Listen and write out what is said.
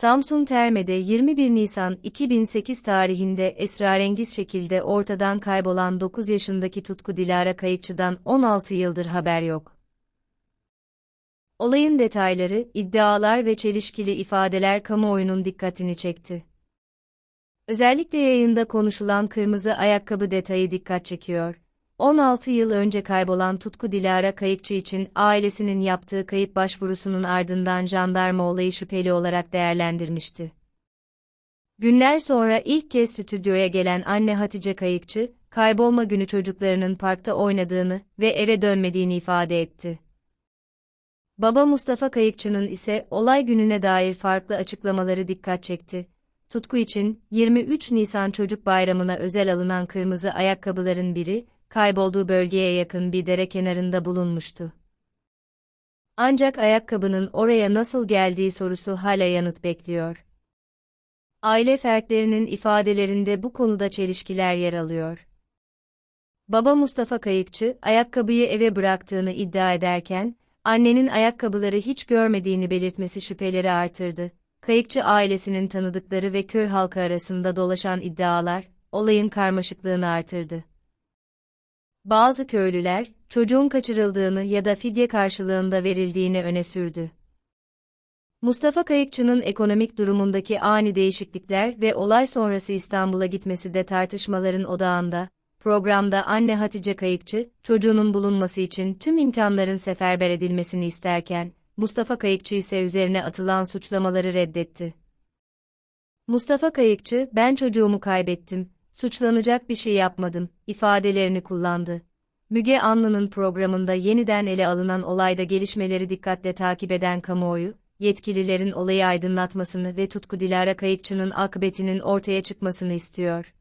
Samsun Terme'de 21 Nisan 2008 tarihinde esrarengiz şekilde ortadan kaybolan 9 yaşındaki Tutku Dilara Kayıkçı'dan 16 yıldır haber yok. Olayın detayları, iddialar ve çelişkili ifadeler kamuoyunun dikkatini çekti. Özellikle yayında konuşulan kırmızı ayakkabı detayı dikkat çekiyor. 16 yıl önce kaybolan Tutku Dilara Kayıkçı için ailesinin yaptığı kayıp başvurusunun ardından jandarma olayı şüpheli olarak değerlendirmişti. Günler sonra ilk kez stüdyoya gelen anne Hatice Kayıkçı, kaybolma günü çocuklarının parkta oynadığını ve eve dönmediğini ifade etti. Baba Mustafa Kayıkçı'nın ise olay gününe dair farklı açıklamaları dikkat çekti. Tutku için 23 Nisan Çocuk Bayramı'na özel alınan kırmızı ayakkabıların biri, kaybolduğu bölgeye yakın bir dere kenarında bulunmuştu. Ancak ayakkabının oraya nasıl geldiği sorusu hala yanıt bekliyor. Aile fertlerinin ifadelerinde bu konuda çelişkiler yer alıyor. Baba Mustafa Kayıkçı, ayakkabıyı eve bıraktığını iddia ederken, annenin ayakkabıları hiç görmediğini belirtmesi şüpheleri artırdı. Kayıkçı ailesinin tanıdıkları ve köy halkı arasında dolaşan iddialar, olayın karmaşıklığını artırdı. Bazı köylüler, çocuğun kaçırıldığını ya da fidye karşılığında verildiğini öne sürdü. Mustafa Kayıkçı'nın ekonomik durumundaki ani değişiklikler ve olay sonrası İstanbul'a gitmesi de tartışmaların odağında. Programda anne Hatice Kayıkçı, çocuğunun bulunması için tüm imkanların seferber edilmesini isterken, Mustafa Kayıkçı ise üzerine atılan suçlamaları reddetti. Mustafa Kayıkçı, ben çocuğumu kaybettim, suçlanacak bir şey yapmadım, ifadelerini kullandı. Müge Anlı'nın programında yeniden ele alınan olayda gelişmeleri dikkatle takip eden kamuoyu, yetkililerin olayı aydınlatmasını ve Tutku Dilara Kayıkçı'nın akıbetinin ortaya çıkmasını istiyor.